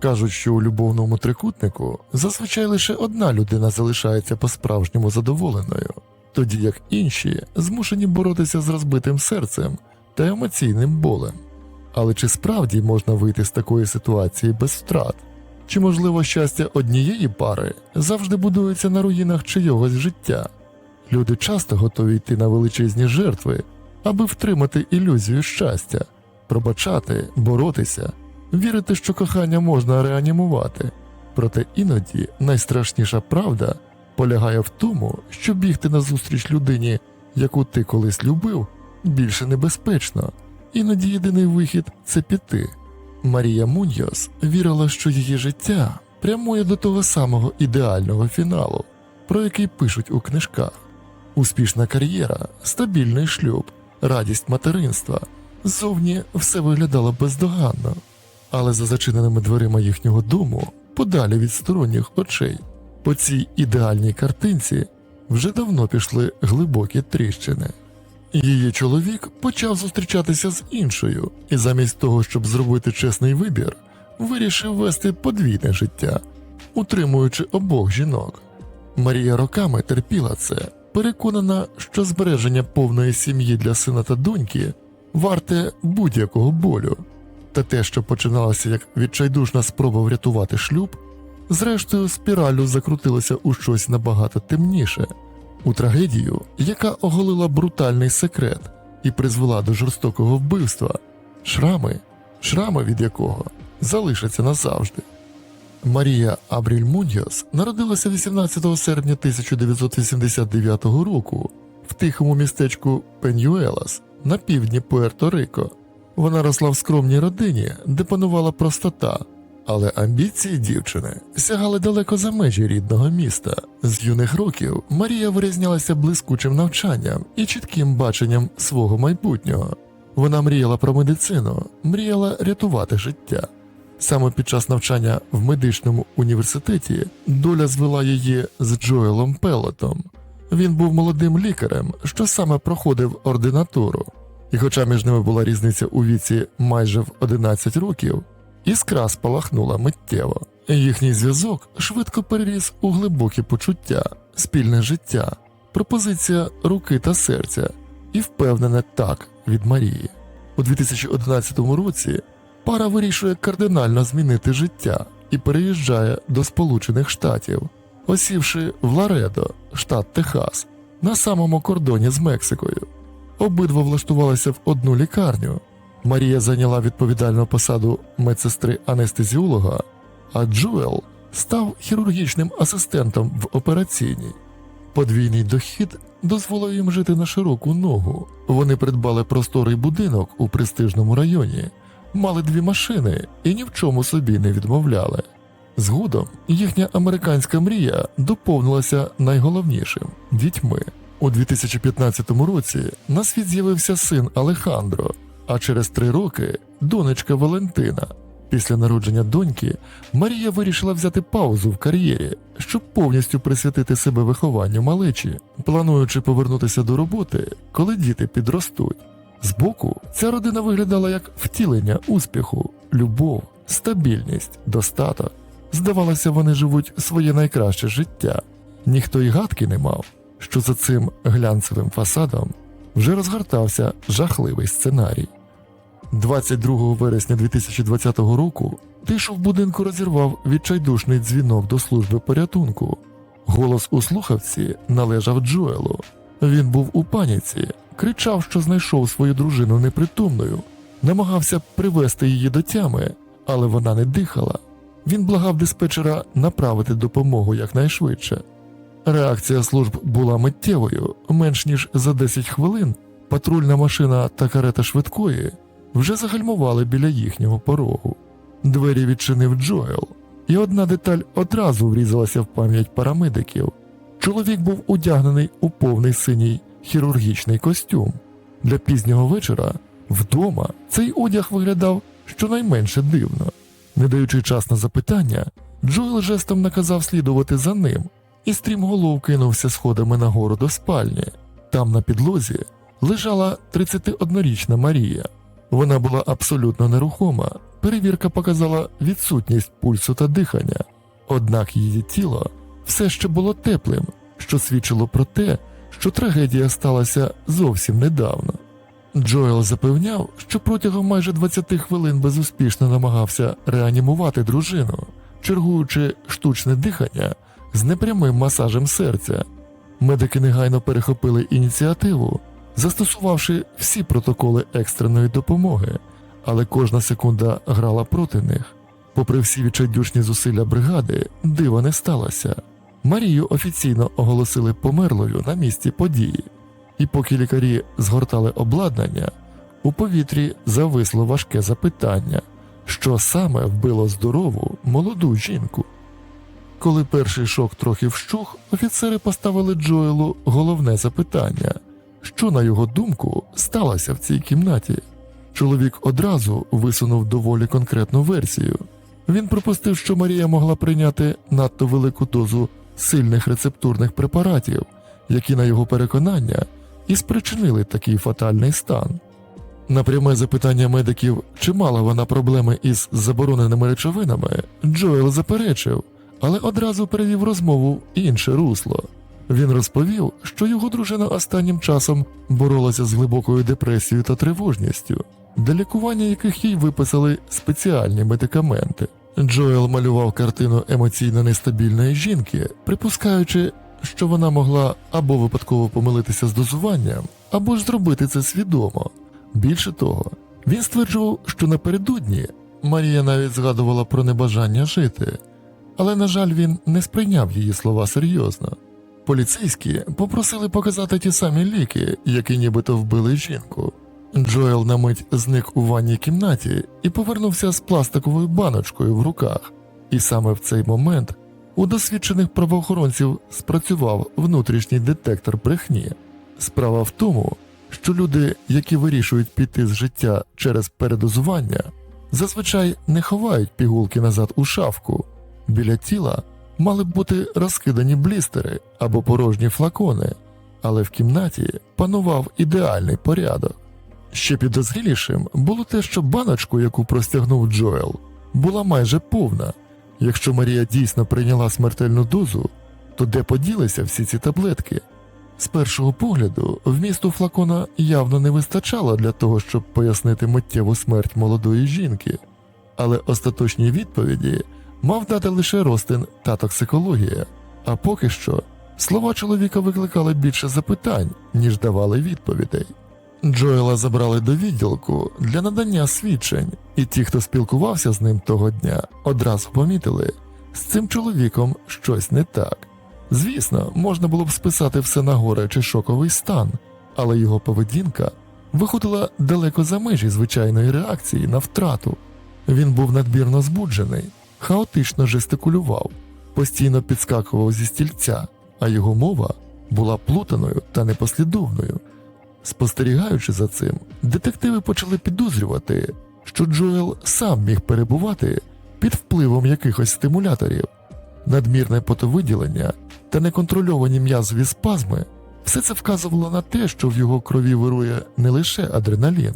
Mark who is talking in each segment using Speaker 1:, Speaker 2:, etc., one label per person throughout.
Speaker 1: Кажуть, що у любовному трикутнику зазвичай лише одна людина залишається по-справжньому задоволеною, тоді як інші змушені боротися з розбитим серцем та емоційним болем. Але чи справді можна вийти з такої ситуації без втрат? Чи можливо щастя однієї пари завжди будується на руїнах чийогось життя? Люди часто готові йти на величезні жертви, аби втримати ілюзію щастя, пробачати, боротися, вірити, що кохання можна реанімувати. Проте іноді найстрашніша правда полягає в тому, що бігти назустріч людині, яку ти колись любив, більше небезпечно. Іноді єдиний вихід це піти. Марія Муньйос вірила, що її життя прямує до того самого ідеального фіналу, про який пишуть у книжках. Успішна кар'єра, стабільний шлюб, радість материнства. Зовні все виглядало бездоганно, але за зачиненими дверима їхнього дому, подалі від сторонніх очей, по цій ідеальній картинці вже давно пішли глибокі тріщини. Її чоловік почав зустрічатися з іншою, і замість того, щоб зробити чесний вибір, вирішив вести подвійне життя, утримуючи обох жінок. Марія роками терпіла це, переконана, що збереження повної сім'ї для сина та доньки варте будь-якого болю, та те, що починалося як відчайдушна спроба врятувати шлюб, зрештою спіралю закрутилося у щось набагато темніше, у трагедію, яка оголила брутальний секрет і призвела до жорстокого вбивства, шрами, шрами від якого залишаться назавжди. Марія Абріль Муньос народилася 18 серпня 1989 року в тихому містечку Пенюелас на півдні Пуерто-Рико. Вона росла в скромній родині, де панувала простота, але амбіції дівчини сягали далеко за межі рідного міста. З юних років Марія вирізнялася блискучим навчанням і чітким баченням свого майбутнього. Вона мріяла про медицину, мріяла рятувати життя. Саме під час навчання в медичному університеті доля звела її з Джоелом Пелотом. Він був молодим лікарем, що саме проходив ординатуру. І хоча між ними була різниця у віці майже в 11 років, іскра спалахнула миттєво. Їхній зв'язок швидко переріс у глибокі почуття, спільне життя, пропозиція руки та серця і впевнене так від Марії. У 2011 році пара вирішує кардинально змінити життя і переїжджає до Сполучених Штатів, осівши в Ларедо, штат Техас, на самому кордоні з Мексикою. Обидва влаштувалися в одну лікарню. Марія зайняла відповідальну посаду медсестри анестезіолога, а Джуел став хірургічним асистентом в операційній. Подвійний дохід дозволив їм жити на широку ногу. Вони придбали просторий будинок у престижному районі, мали дві машини і ні в чому собі не відмовляли. Згодом їхня американська мрія доповнилася найголовнішим дітьми. У 2015 році на світ з'явився син Алехандро, а через три роки донечка Валентина. Після народження доньки Марія вирішила взяти паузу в кар'єрі, щоб повністю присвятити себе вихованню малечі, плануючи повернутися до роботи, коли діти підростуть. Збоку ця родина виглядала як втілення успіху, любов, стабільність, достаток. Здавалося, вони живуть своє найкраще життя. Ніхто й гадки не мав, що за цим глянцевим фасадом вже розгортався жахливий сценарій. 22 вересня 2020 року тишу в будинку розірвав відчайдушний дзвінок до служби порятунку. Голос у слухавці належав Джоелу. Він був у паніці, кричав, що знайшов свою дружину непритомною, намагався привести її до тями, але вона не дихала. Він благав диспетчера направити допомогу якнайшвидше. Реакція служб була миттєвою, менш ніж за 10 хвилин патрульна машина та карета швидкої вже загальмували біля їхнього порогу. Двері відчинив Джоел, і одна деталь одразу врізалася в пам'ять парамедиків. Чоловік був одягнений у повний синій хірургічний костюм. Для пізнього вечора вдома цей одяг виглядав щонайменше дивно. Не даючи час на запитання, Джоел жестом наказав слідувати за ним і стрімголов кинувся сходами нагору до спальні. Там на підлозі лежала 31-річна Марія. Вона була абсолютно нерухома. Перевірка показала відсутність пульсу та дихання, однак її тіло все ще було теплим, що свідчило про те, що трагедія сталася зовсім недавно. Джоел запевняв, що протягом майже 20 хвилин безуспішно намагався реанімувати дружину, чергуючи штучне дихання з непрямим масажем серця. Медики негайно перехопили ініціативу, застосувавши всі протоколи екстреної допомоги, але кожна секунда грала проти них. Попри всі відчайдушні зусилля бригади, дива не сталося. Марію офіційно оголосили померлою на місці події, і поки лікарі згортали обладнання, у повітрі зависло важке запитання, що саме вбило здорову молоду жінку. Коли перший шок трохи вщух, офіцери поставили Джоелу головне запитання, що, на його думку, сталося в цій кімнаті. Чоловік одразу висунув доволі конкретну версію. Він припустив, що Марія могла прийняти надто велику дозу сильних рецептурних препаратів, які, на його переконання, і спричинили такий фатальний стан. На пряме запитання медиків, чи мала вона проблеми із забороненими речовинами, Джоел заперечив, але одразу перевів розмову інше русло. Він розповів, що його дружина останнім часом боролася з глибокою депресією та тривожністю, для лікування яких їй виписали спеціальні медикаменти. Джоел малював картину емоційно нестабільної жінки, припускаючи, що вона могла або випадково помилитися з дозуванням, або ж зробити це свідомо. Більше того, він стверджував, що напередодні Марія навіть згадувала про небажання жити, але, на жаль, він не сприйняв її слова серйозно. Поліцейські попросили показати ті самі ліки, які нібито вбили жінку. Джоел на мить зник у ванній кімнаті і повернувся з пластиковою баночкою в руках. І саме в цей момент у досвідчених правоохоронців спрацював внутрішній детектор брехні. Справа в тому, що люди, які вирішують піти з життя через передозування, зазвичай не ховають пігулки назад у шафку. Біля тіла мали б бути розкидані блістери або порожні флакони, але в кімнаті панував ідеальний порядок. Ще підозрілішим було те, що баночку, яку простягнув Джоел, була майже повна. Якщо Марія дійсно прийняла смертельну дозу, то де поділися всі ці таблетки? З першого погляду, вмісту флакона явно не вистачало для того, щоб пояснити миттєву смерть молодої жінки, але остаточні відповіді мав дати лише розтин та токсикологія, а поки що слова чоловіка викликали більше запитань, ніж давали відповідей. Джоела забрали до відділку для надання свідчень, і ті, хто спілкувався з ним того дня, одразу помітили, з цим чоловіком щось не так. Звісно, можна було б списати все на горе чи шоковий стан, але його поведінка виходила далеко за межі звичайної реакції на втрату. Він був надмірно збуджений, хаотично жестикулював, постійно підскакував зі стільця, а його мова була плутаною та непослідовною. Спостерігаючи за цим, детективи почали підозрювати, що Джоел сам міг перебувати під впливом якихось стимуляторів, надмірне потовиділення та неконтрольовані м'язові спазми. Все це вказувало на те, що в його крові вирує не лише адреналін.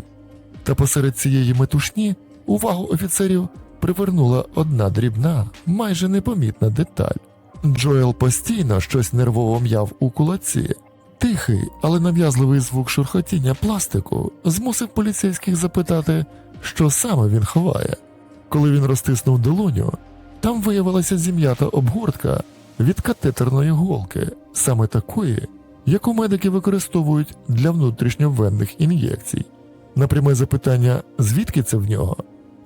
Speaker 1: Та посеред цієї метушні увагу офіцерів привернула одна дрібна, майже непомітна деталь. Джоел постійно щось нервово м'яв у кулаці. Тихий, але нав'язливий звук шурхотіння пластику змусив поліцейських запитати, що саме він ховає. Коли він розтиснув долоню, там виявилася зім'ята обгортка від катетерної голки, саме такої, яку медики використовують для внутрішньовенних ін'єкцій. На пряме запитання, звідки це в нього,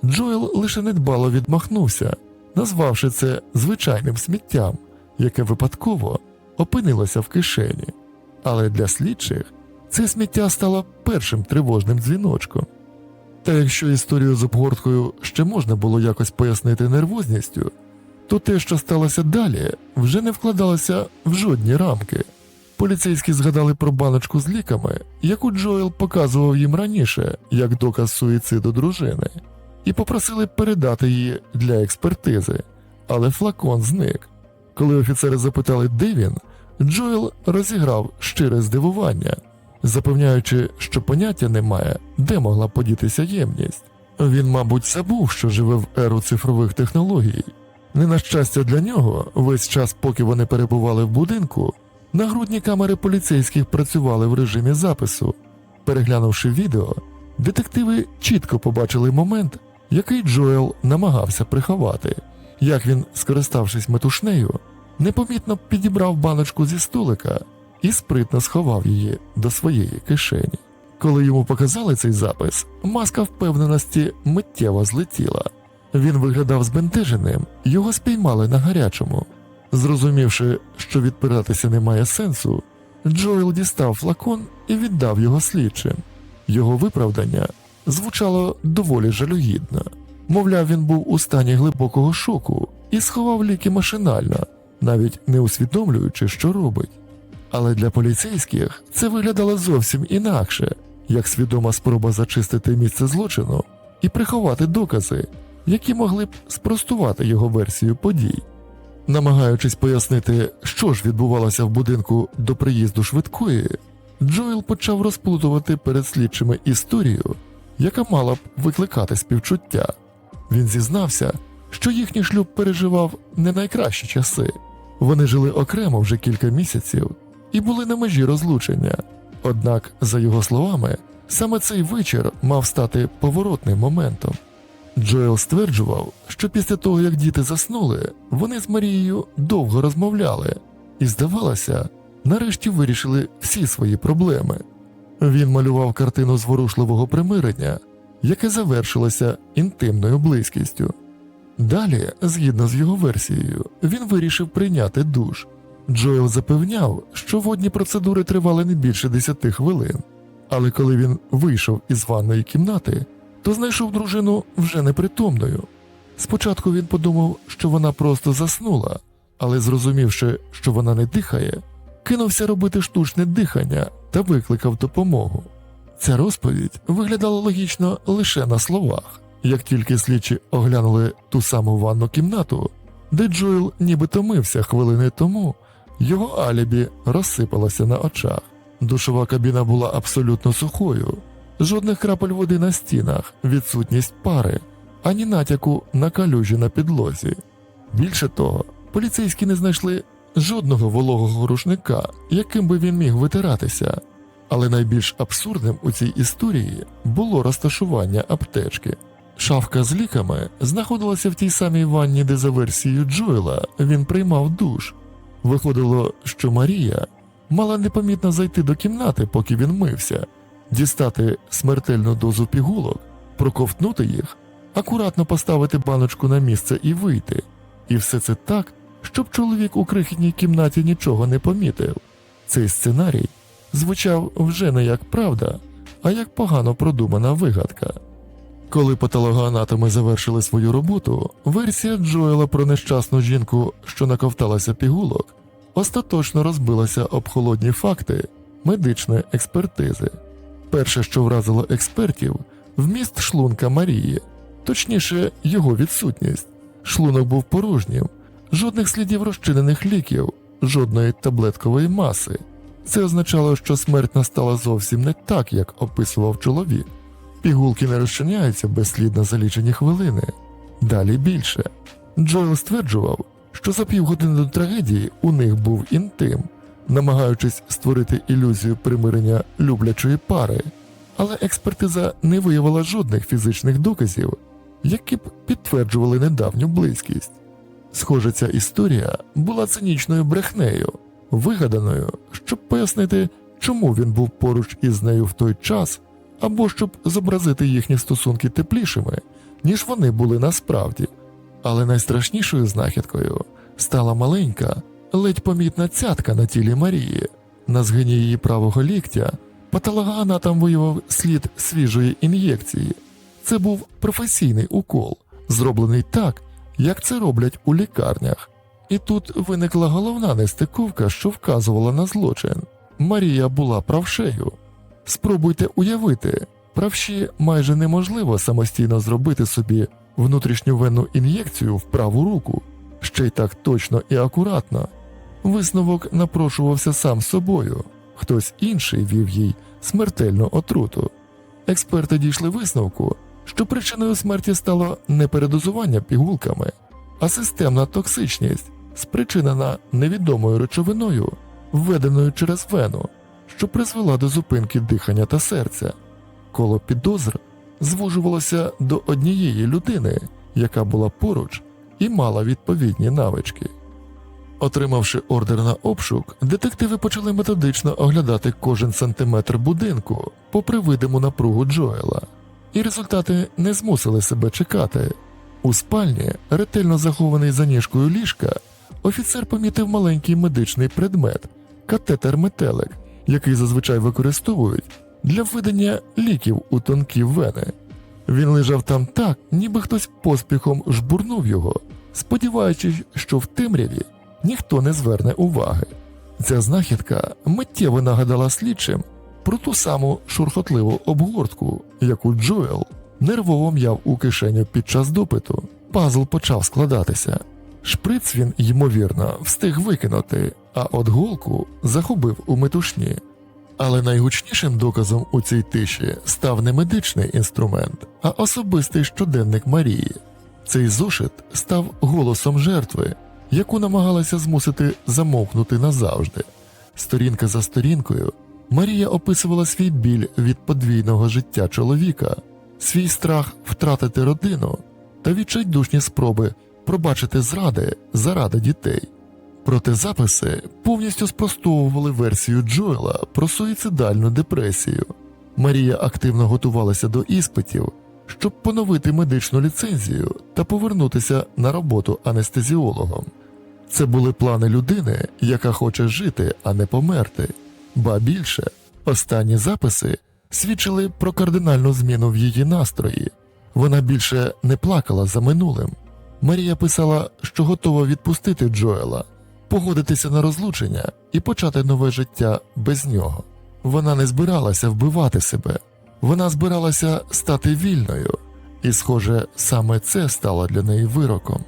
Speaker 1: Джоел лише недбало відмахнувся, назвавши це звичайним сміттям, яке випадково опинилося в кишені. Але для слідчих це сміття стало першим тривожним дзвіночком. Та якщо історію з обгорткою ще можна було якось пояснити нервозністю, то те, що сталося далі, вже не вкладалося в жодні рамки. Поліцейські згадали про баночку з ліками, яку Джоел показував їм раніше як доказ суїциду дружини, і попросили передати її для експертизи, але флакон зник. Коли офіцери запитали, де він, Джоел розіграв щире здивування. запевняючи, що поняття немає, де могла подітися ємність. Він, мабуть, забув, що живе в еру цифрових технологій. Не на щастя для нього, весь час, поки вони перебували в будинку, нагрудні камери поліцейських працювали в режимі запису. Переглянувши відео, детективи чітко побачили момент, який Джоел намагався приховати, як він, скориставшись метушнею, непомітно підібрав баночку зі столика і спритно сховав її до своєї кишені. Коли йому показали цей запис, маска впевненості миттєво злетіла. Він виглядав збентеженим, його спіймали на гарячому. Зрозумівши, що відпиратися немає сенсу, Джоел дістав флакон і віддав його слідчим. Його виправдання звучало доволі жалюгідно. Мовляв, він був у стані глибокого шоку і сховав ліки машинально, навіть не усвідомлюючи, що робить. Але для поліцейських це виглядало зовсім інакше, як свідома спроба зачистити місце злочину і приховати докази, які могли б спростувати його версію подій. Намагаючись пояснити, що ж відбувалося в будинку до приїзду швидкої, Джоел почав розплутувати перед слідчими історію, яка мала б викликати співчуття. Він зізнався, що їхній шлюб переживав не найкращі часи. Вони жили окремо вже кілька місяців і були на межі розлучення. Однак, за його словами, саме цей вечір мав стати поворотним моментом. Джоел стверджував, що після того, як діти заснули, вони з Марією довго розмовляли і, здавалося, нарешті вирішили всі свої проблеми. Він малював картину зворушливого примирення, яке завершилося інтимною близькістю. Далі, згідно з його версією, він вирішив прийняти душ. Джоел запевняв, що водні процедури тривали не більше 10 хвилин, але коли він вийшов із ванної кімнати, то знайшов дружину вже непритомною. Спочатку він подумав, що вона просто заснула, але зрозумівши, що вона не дихає, кинувся робити штучне дихання та викликав допомогу. Ця розповідь виглядала логічно лише на словах. Як тільки слідчі оглянули ту саму ванну кімнату, де Джоел нібито мився хвилини тому, його алібі розсипалося на очах. Душова кабіна була абсолютно сухою, жодних крапель води на стінах, відсутність пари, ані натяку на калюжі на підлозі. Більше того, поліцейські не знайшли жодного вологого рушника, яким би він міг витиратися. Але найбільш абсурдним у цій історії було розташування аптечки. Шафка з ліками знаходилася в тій самій ванні, де за версією Джоела він приймав душ. Виходило, що Марія мала непомітно зайти до кімнати, поки він мився, дістати смертельну дозу пігулок, проковтнути їх, акуратно поставити баночку на місце і вийти. І все це так, щоб чоловік у крихітній кімнаті нічого не помітив. Цей сценарій звучав вже не як правда, а як погано продумана вигадка. Коли патологоанатоми завершили свою роботу, версія Джоела про нещасну жінку, що наковталася пігулок, остаточно розбилася об холодні факти медичної експертизи. Перше, що вразило експертів, вміст шлунка Марії, точніше, його відсутність. Шлунок був порожнім, жодних слідів розчинених ліків, жодної таблеткової маси. Це означало, що смерть настала зовсім не так, як описував чоловік. Пігулки не розчиняються безслідно за лічені хвилини. Далі більше. Джоел стверджував, що за півгодини до трагедії у них був інтим, намагаючись створити ілюзію примирення люблячої пари, але експертиза не виявила жодних фізичних доказів, які б підтверджували недавню близькість. Схоже, ця історія була цинічною брехнею, вигаданою, щоб пояснити, чому він був поруч із нею в той час, або щоб зобразити їхні стосунки теплішими, ніж вони були насправді. Але найстрашнішою знахідкою стала маленька, ледь помітна цятка на тілі Марії. На згині її правого ліктя патологоанатом виявив слід свіжої ін'єкції. Це був професійний укол, зроблений так, як це роблять у лікарнях. І тут виникла головна нестиковка, що вказувала на злочин. Марія була правшею. Спробуйте уявити, правші майже неможливо самостійно зробити собі внутрішню венну ін'єкцію в праву руку, ще й так точно і акуратно. Висновок напрошувався сам собою. хтось інший вів їй смертельну отруту. Експерти дійшли висновку, що причиною смерті стало не передозування пігулками, а системна токсичність, спричинена невідомою речовиною, введеною через вену, що призвела до зупинки дихання та серця. Коло підозр звужувалося до однієї людини, яка була поруч і мала відповідні навички. Отримавши ордер на обшук, детективи почали методично оглядати кожен сантиметр будинку, попри видиму напругу Джоела, і результати не змусили себе чекати. У спальні, ретельно захований за ніжкою ліжка, офіцер помітив маленький медичний предмет катетер метелик, який зазвичай використовують для введення ліків у тонкі вени. Він лежав там так, ніби хтось поспіхом жбурнув його, сподіваючись, що в темряві ніхто не зверне уваги. Ця знахідка миттєво нагадала слідчим про ту саму шурхотливу обгортку, яку Джоел нервово м'яв у кишеню під час допиту. Пазл почав складатися. Шприц він, ймовірно, встиг викинути, а от голку загубив у метушні. Але найгучнішим доказом у цій тиші став не медичний інструмент, а особистий щоденник Марії. Цей зошит став голосом жертви, яку намагалася змусити замовкнути назавжди. Сторінка за сторінкою Марія описувала свій біль від подвійного життя чоловіка, свій страх втратити родину та відчайдушні спроби пробачити зради заради дітей. Проте записи повністю спростовували версію Джоела про суїцидальну депресію. Марія активно готувалася до іспитів, щоб поновити медичну ліцензію та повернутися на роботу анестезіологом. Це були плани людини, яка хоче жити, а не померти. Ба більше, останні записи свідчили про кардинальну зміну в її настрої. Вона більше не плакала за минулим. Марія писала, що готова відпустити Джоела, погодитися на розлучення і почати нове життя без нього. Вона не збиралася вбивати себе, вона збиралася стати вільною, і, схоже, саме це стало для неї вироком.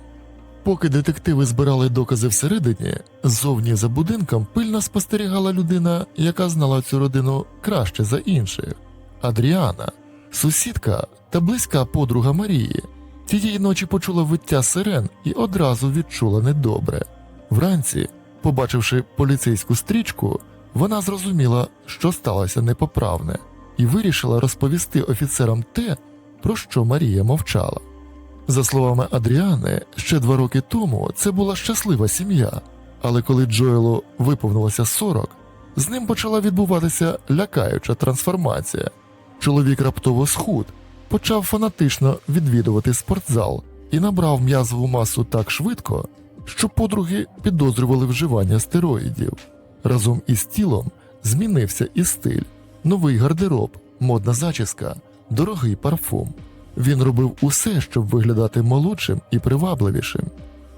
Speaker 1: Поки детективи збирали докази всередині, ззовні за будинком пильно спостерігала людина, яка знала цю родину краще за інших Адріана, сусідка та близька подруга Марії. Тієї ночі почула виття сирен і одразу відчула недобре. Вранці, побачивши поліцейську стрічку, вона зрозуміла, що сталося непоправне, і вирішила розповісти офіцерам те, про що Марія мовчала. За словами Адріани, ще два роки тому це була щаслива сім'я, але коли Джоелу виповнилося 40, з ним почала відбуватися лякаюча трансформація. Чоловік раптово схуд, почав фанатично відвідувати спортзал і набрав м'язову масу так швидко, що подруги підозрювали вживання стероїдів. Разом із тілом змінився і стиль, новий гардероб, модна зачіска, дорогий парфум. Він робив усе, щоб виглядати молодшим і привабливішим.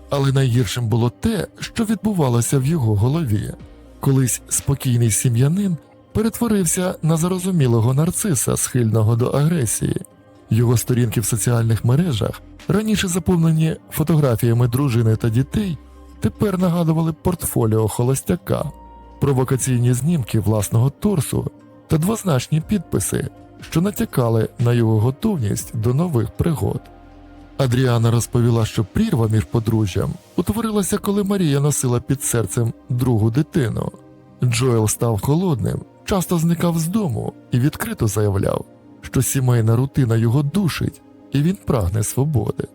Speaker 1: Але найгіршим було те, що відбувалося в його голові. Колись спокійний сім'янин перетворився на зарозумілого нарциса, схильного до агресії. Його сторінки в соціальних мережах, раніше заповнені фотографіями дружини та дітей, тепер нагадували портфоліо холостяка, провокаційні знімки власного торсу та двозначні підписи, що натякали на його готовність до нових пригод. Адріана розповіла, що прірва між подружжям утворилася, коли Марія носила під серцем другу дитину. Джоел став холодним, часто зникав з дому і відкрито заявляв, що сімейна рутина його душить, і він прагне свободи.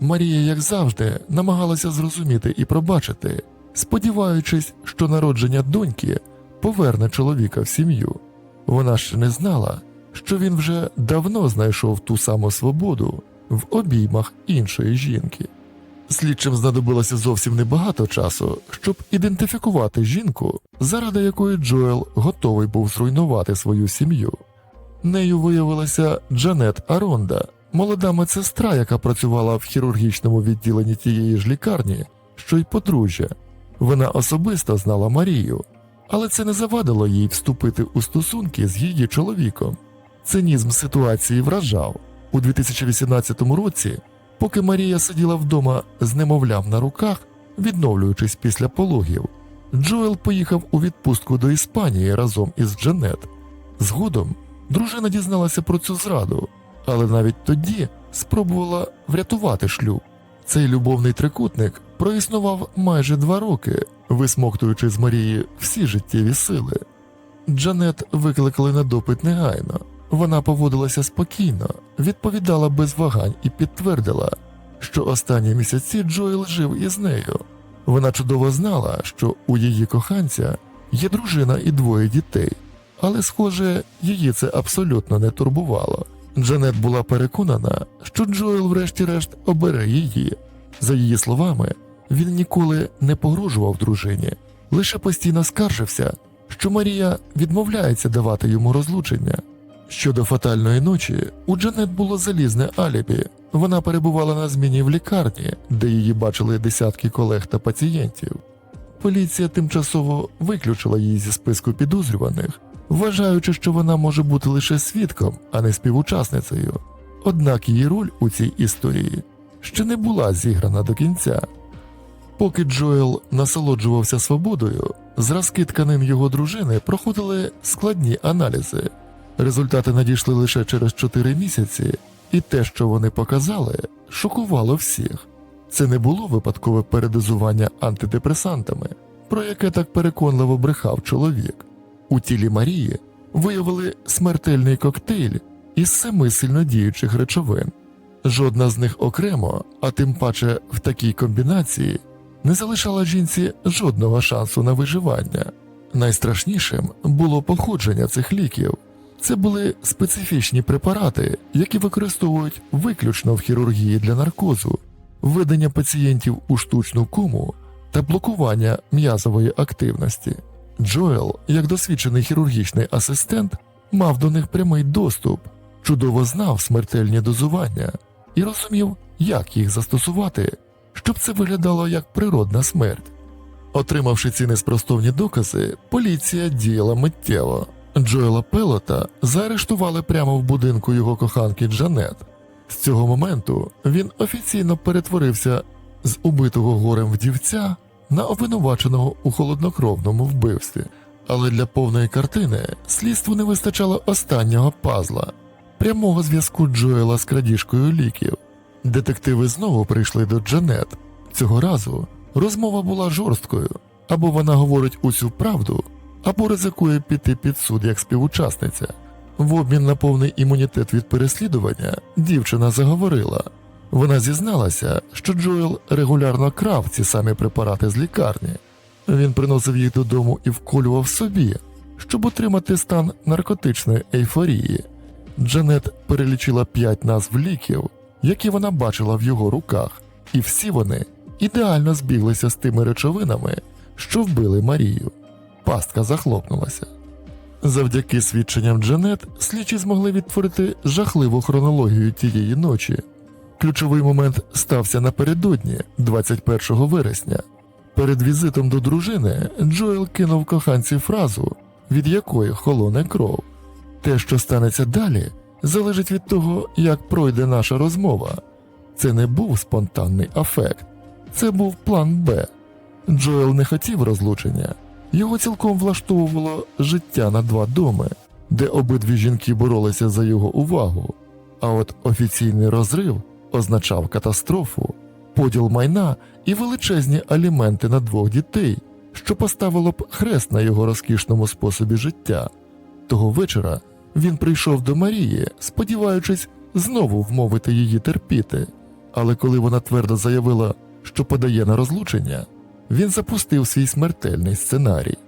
Speaker 1: Марія, як завжди, намагалася зрозуміти і пробачити, сподіваючись, що народження доньки поверне чоловіка в сім'ю. Вона ще не знала, що він вже давно знайшов ту саму свободу в обіймах іншої жінки. Слідчим знадобилося зовсім небагато часу, щоб ідентифікувати жінку, заради якої Джоел готовий був зруйнувати свою сім'ю. Нею виявилася Джанет Аронда, молода медсестра, яка працювала в хірургічному відділенні тієї ж лікарні, що й подружжя. Вона особисто знала Марію, але це не завадило їй вступити у стосунки з її чоловіком. Цинізм ситуації вражав у 2018 році, поки Марія сиділа вдома з немовлям на руках, відновлюючись після пологів. Джоел поїхав у відпустку до Іспанії разом із Джанет. Згодом дружина дізналася про цю зраду, але навіть тоді спробувала врятувати шлюб. Цей любовний трикутник проіснував майже два роки, висмоктуючи з Марії всі життєві сили. Джанет викликали на допит негайно. Вона поводилася спокійно, відповідала без вагань і підтвердила, що останні місяці Джоел жив із нею. Вона чудово знала, що у її коханця є дружина і двоє дітей, але, схоже, її це абсолютно не турбувало. Джанет була переконана, що Джоел, врешті-решт, обере її. За її словами, він ніколи не погрожував дружині, лише постійно скаржився, що Марія відмовляється давати йому розлучення. Щодо фатальної ночі, у Джанет було залізне алібі. Вона перебувала на зміні в лікарні, де її бачили десятки колег та пацієнтів. Поліція тимчасово виключила її зі списку підозрюваних, вважаючи, що вона може бути лише свідком, а не співучасницею. Однак її роль у цій історії ще не була зіграна до кінця. Поки Джоел насолоджувався свободою, зразки тканин його дружини проходили складні аналізи. Результати надійшли лише через 4 місяці, і те, що вони показали, шокувало всіх. Це не було випадкове передозування антидепресантами, про яке так переконливо брехав чоловік. У тілі Марії виявили смертельний коктейль із семи сильнодіючих речовин. Жодна з них окремо, а тим паче в такій комбінації, не залишала жінці жодного шансу на виживання. Найстрашнішим було походження цих ліків. Це були специфічні препарати, які використовують виключно в хірургії для наркозу, введення пацієнтів у штучну кому та блокування м'язової активності. Джоел, як досвідчений хірургічний асистент, мав до них прямий доступ, чудово знав смертельні дозування і розумів, як їх застосувати, щоб це виглядало як природна смерть. Отримавши ці неспростовні докази, поліція діяла миттєво. Джоела Пелота заарештували прямо в будинку його коханки Джанет. З цього моменту він офіційно перетворився з убитого горем вдівця на обвинуваченого у холоднокровному вбивстві. Але для повної картини слідству не вистачало останнього пазла прямого зв'язку Джоела з крадіжкою ліків. Детективи знову прийшли до Джанет. Цього разу розмова була жорсткою або вона говорить усю правду, або ризикує піти під суд як співучасниця. В обмін на повний імунітет від переслідування дівчина заговорила. Вона зізналася, що Джоел регулярно крав ці самі препарати з лікарні. Він приносив їх додому і вколював собі, щоб отримати стан наркотичної ейфорії. Джанет перелічила п'ять назв ліків, які вона бачила в його руках, і всі вони ідеально збіглися з тими речовинами, що вбили Марію. Пастка захлопнулася. Завдяки свідченням Джанет слідчі змогли відтворити жахливу хронологію тієї ночі. Ключовий момент стався напередодні, 21 вересня. Перед візитом до дружини Джоел кинув коханці фразу, від якої холоне кров. Те, що станеться далі, залежить від того, як пройде наша розмова. Це не був спонтанний афект, це був план Б. Джоел не хотів розлучення, його цілком влаштовувало життя на два доми, де обидві жінки боролися за його увагу. А от офіційний розрив означав катастрофу, поділ майна і величезні аліменти на двох дітей, що поставило б хрест на його розкішному способі життя. Того вечора він прийшов до Марії, сподіваючись знову вмовити її терпіти. Але коли вона твердо заявила, що подає на розлучення, він запустив свій смертельний сценарій.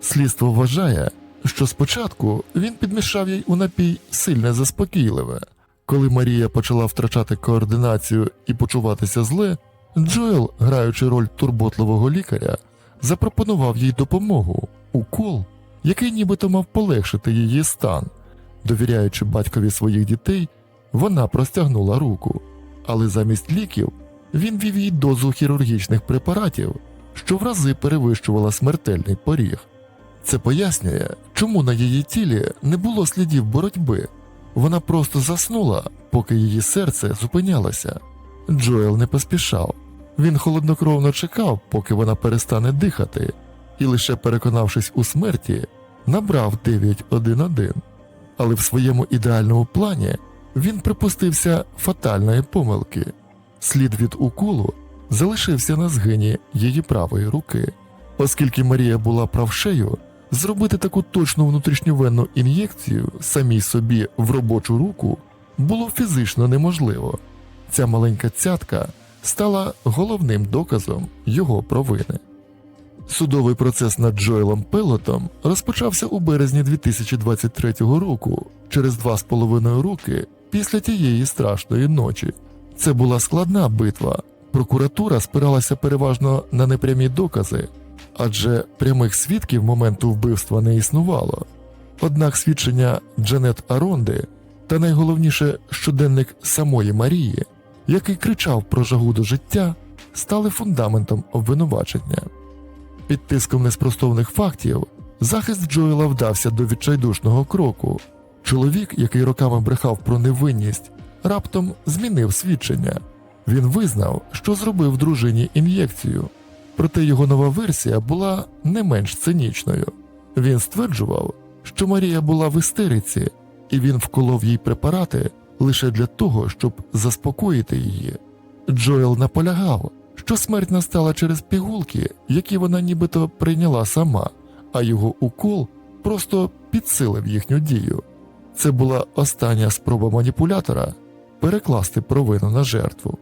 Speaker 1: Слідство вважає, що спочатку він підмішав їй у напій сильне заспокійливе. Коли Марія почала втрачати координацію і почуватися зле, Джоел, граючи роль турботливого лікаря, запропонував їй допомогу, укол, який нібито мав полегшити її стан. Довіряючи батькові своїх дітей, вона простягнула руку, але замість ліків він вів їй дозу хірургічних препаратів, що в рази перевищувала смертельний поріг. Це пояснює, чому на її тілі не було слідів боротьби. Вона просто заснула, поки її серце зупинялося. Джоел не поспішав. Він холоднокровно чекав, поки вона перестане дихати, і лише переконавшись у смерті, набрав 911. Але в своєму ідеальному плані він припустився фатальної помилки. Слід від уколу залишився на згині її правої руки. Оскільки Марія була правшею, зробити таку точну внутрішньовенну ін'єкцію самій собі в робочу руку було фізично неможливо. Ця маленька цятка стала головним доказом його провини. Судовий процес над Джоелом Пелотом розпочався у березні 2023 року, через два з половиною роки після тієї страшної ночі. Це була складна битва. Прокуратура спиралася переважно на непрямі докази, адже прямих свідків моменту вбивства не існувало. Однак свідчення Джанет Аронди та найголовніше щоденник самої Марії, який кричав про жагу до життя, стали фундаментом обвинувачення. Під тиском неспростовних фактів захист Джоела вдався до відчайдушного кроку. Чоловік, який роками брехав про невинність, раптом змінив свідчення. Він визнав, що зробив дружині ін'єкцію, проте його нова версія була не менш цинічною. Він стверджував, що Марія була в істериці, і він вколов їй препарати лише для того, щоб заспокоїти її. Джоел наполягав, що смерть настала через пігулки, які вона нібито прийняла сама, а його укол просто підсилив їхню дію. Це була остання спроба маніпулятора перекласти провину на жертву.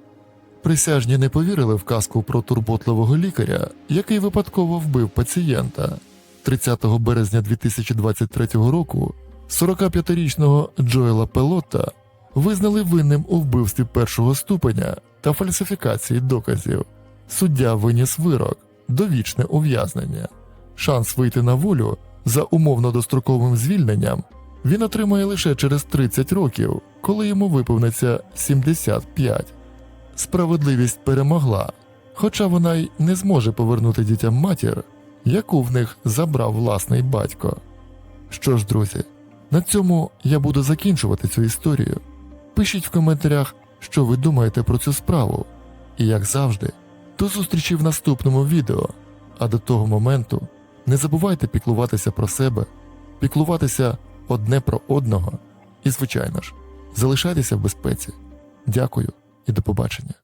Speaker 1: Присяжні не повірили в казку про турботливого лікаря, який випадково вбив пацієнта. 30 березня 2023 року 45-річного Джоела Пелота визнали винним у вбивстві першого ступеня та фальсифікації доказів. Суддя виніс вирок, довічне ув'язнення. Шанс вийти на волю за умовно достроковим звільненням він отримає лише через 30 років, коли йому виповниться 75. Справедливість перемогла, хоча вона й не зможе повернути дітям матір, яку в них забрав власний батько. Що ж, друзі, на цьому я буду закінчувати цю історію. Пишіть в коментарях, що ви думаєте про цю справу. І як завжди, до зустрічі в наступному відео. А до того моменту не забувайте піклуватися про себе, піклуватися одне про одного і, звичайно ж, залишайтеся в безпеці. Дякую і до побачення.